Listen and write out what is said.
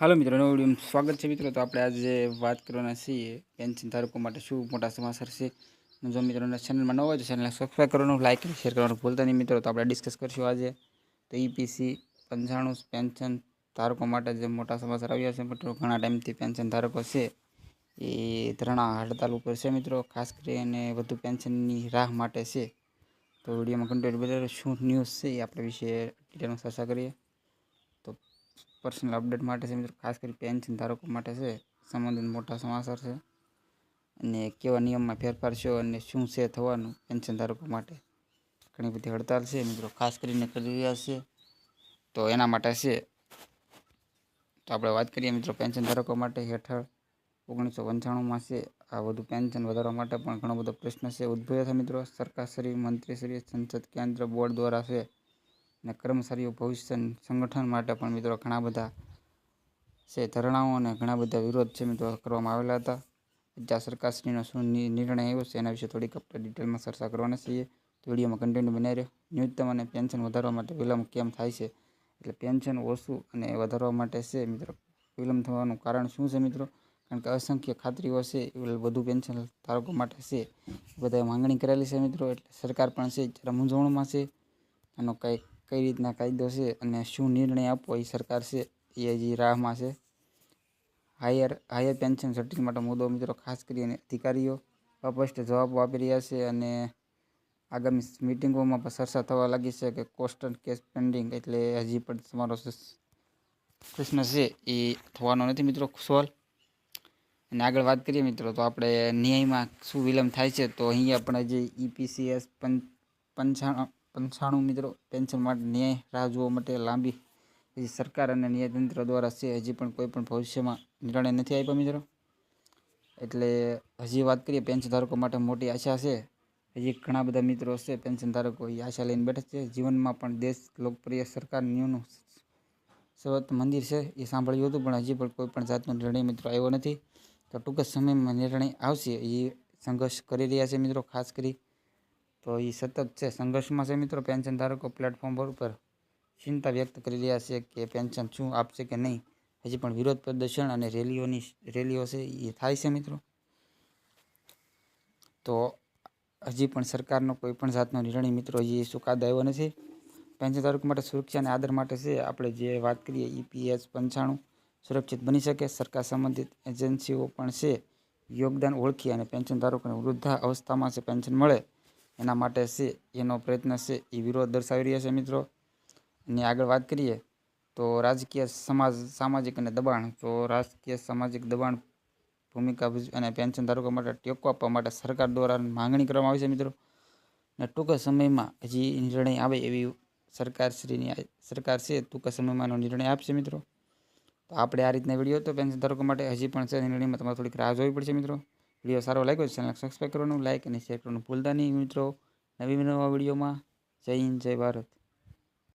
હાલો મિત્રો, નવો વીડિયો સ્વાગત છે મિત્રો. તો આપણે આજે વાત કરવાના છીએ પેન્શન ધારકો માટે શું મોટા સમાચાર છે. જો મિત્રોને ચેનલમાં ન હોય તો ચેનલને સબસ્ક્રાઈબ કરવાનું લાઇક અને શેર કરવાનું ભૂલતા નહીં મિત્રો. તો આપણે ડિસ્કસ કરશું આજે તો ઈપીસી પંચાણું પેન્શન ધારકો માટે જે મોટા સમાચાર આવ્યા છે મિત્રો. ઘણા ટાઈમથી પેન્શન ધારકો છે. એ ધરણા હડતાલ ઉપર છે મિત્રો. ખાસ કરીને વધુ પેન્શનની રાહ માટે છે. તો વિડીયોમાં કન્ટિન્યુ શું ન્યૂઝ છે એ આપણે વિશે ડિટેલમાં ચર્ચા કરીએ. પર્સનલ અપડેટ માટે છે મિત્રો. ખાસ કરી પેન્શન ધારકો માટે છે. સંબંધિત મોટા સમાચાર છે. અને કેવા નિયમમાં ફેરફાર છે અને શું છે થવાનું પેન્શન ધારકો માટે ઘણી બધી હડતાલ છે મિત્રો. ખાસ કરીને કરી રહ્યા છે. તો એના માટે છે. તો આપણે વાત કરીએ મિત્રો પેન્શન ધારકો માટે હેઠળ ઓગણીસો પંચાણુંમાં છે. આ વધુ પેન્શન વધારવા માટે પણ ઘણો બધો પ્રશ્ન છે. ઉદ્ભવ્યો છે મિત્રો. સરકારશ્રી મંત્રીશ્રી સંસદ, કેન્દ્ર, બોર્ડ દ્વારા છે. અને કર્મચારીઓ ભવિષ્ય સંગઠન માટે પણ મિત્રો ઘણા બધા છે, ધરણાઓ અને ઘણા બધા વિરોધ છે મિત્રો કરવામાં આવેલા હતા. જ્યાં સરકારશ્રીનો શું નિર્ણય આવ્યો છે એના વિશે થોડીક આપણે ડિટેલમાં ચર્ચા કરવાના છીએ તો વિડીયોમાં કન્ટિન્યુ બનાવી રહ્યો. ન્યૂનતમ અને પેન્શન વધારવા માટે વિલંબ કેમ થાય છે? એટલે પેન્શન ઓછું અને વધારવા માટે છે મિત્રો, વિલંબ થવાનું કારણ શું છે મિત્રો? કારણ કે અસંખ્ય ખાતરીઓ છે, એ વધુ પેન્શન ધારકો માટે છે. એ બધાએ માંગણી કરેલી છે મિત્રો. એટલે સરકાર પણ છે, જરા મૂંઝવણમાં છે. આનો કઈ કઈ રીતના કાયદો છે અને શું નિર્ણય આપવો એ સરકાર છે, એ હજી રાહમાં છે. હાયર હાયર પેન્શન સર્ટિફિકેટ માટે મુદ્દો મિત્રો ખાસ કરીને અધિકારીઓ અપષ્ટ જવાબો આપી રહ્યા છે અને આગામી મિટિંગોમાં પણ ચર્ચા થવા લાગી છે કે કોસ્ટલ કેસ પેન્ડિંગ એટલે હજી પણ તમારો પ્રશ્ન છે એ થવાનો નથી મિત્રો સોલ્વ અને આગળ વાત કરીએ મિત્રો તો આપણે ન્યાયમાં શું વિલંબ થાય છે તો અહીંયા પણ જે ઈપીસીએસ પંચાણું પંચાણું મિત્રો પેન્શન માટે ન્યાય રાહ જોવા માટે લાંબી. હજી સરકાર અને ન્યાયતંત્ર દ્વારા છે, હજી પણ કોઈ પણ ભવિષ્યમાં નિર્ણય નથી આપ્યો મિત્રો. એટલે હજી વાત કરીએ પેન્શન ધારકો માટે મોટી આશા છે. હજી ઘણા બધા મિત્રો છે, પેન્શન ધારકો એ આશા લઈને બેઠા છે. જીવનમાં પણ દેશ લોકપ્રિય સરકાર નિયમનું સવત મંદિર છે, એ સાંભળ્યું હતું, પણ હજી પણ કોઈ પણ જાતનો નિર્ણય મિત્રો આવ્યો નથી. તો ટૂંક જ સમયમાં નિર્ણય આવશે, એ સંઘર્ષ કરી રહ્યા છે મિત્રો, ખાસ કરી તો એ સતત છે. સંઘર્ષમાં છે મિત્રો, પેન્શન ધારકો પ્લેટફોર્મ પર ચિંતા વ્યક્ત કરી રહ્યા છે કે પેન્શન શું આપશે કે નહીં. હજી પણ વિરોધ પ્રદર્શન અને રેલીઓની રેલીઓ છે એ થાય છે મિત્રો. તો હજી પણ સરકારનો કોઈ પણ જાતનો નિર્ણય મિત્રો હજી ચુકાદો આવ્યો નથી. પેન્શન ધારકો માટે સુરક્ષા અને આદર માટે છે. આપણે જે વાત કરીએ ઈપીએસ પંચાણું સુરક્ષિત બની શકે. સરકાર સંબંધિત એજન્સીઓ પણ છે. યોગદાન ઓળખી અને પેન્શન ધારકોને વૃદ્ધા અવસ્થામાં છે, પેન્શન મળે. એના માટે છે, એનો પ્રયત્ન છે, એ વિરોધ દર્શાવી રહ્યા છે મિત્રો. અને આગળ વાત કરીએ તો રાજકીય સમાજ, સામાજિક અને દબાણ. તો રાજકીય સામાજિક દબાણ ભૂમિકા અને પેન્શન ધારકો માટે ટેકો આપવા માટે સરકાર દ્વારા માંગણી કરવામાં આવી છે મિત્રો. અને ટૂંક સમયમાં હજી નિર્ણય આવે એવી સરકારશ્રીની સરકાર છે, ટૂંક સમયમાં નિર્ણય આપશે મિત્રો. તો આપણે આ રીતના વીડિયો તો પેન્શન ધારકો માટે હજી પણ છે, નિર્ણયમાં તમારે થોડીક રાહ જોવી પડશે મિત્રો. વીડિયો સારો લાગ્યો છે ચેનલ સબસ્ક્રાઈબ કરવાનું લાઇક અને શેર કરવાનું ભૂલતા નહીં મિત્રો. નવી નવા વિડીયોમાં. જય હિન્દ, જય ભારત.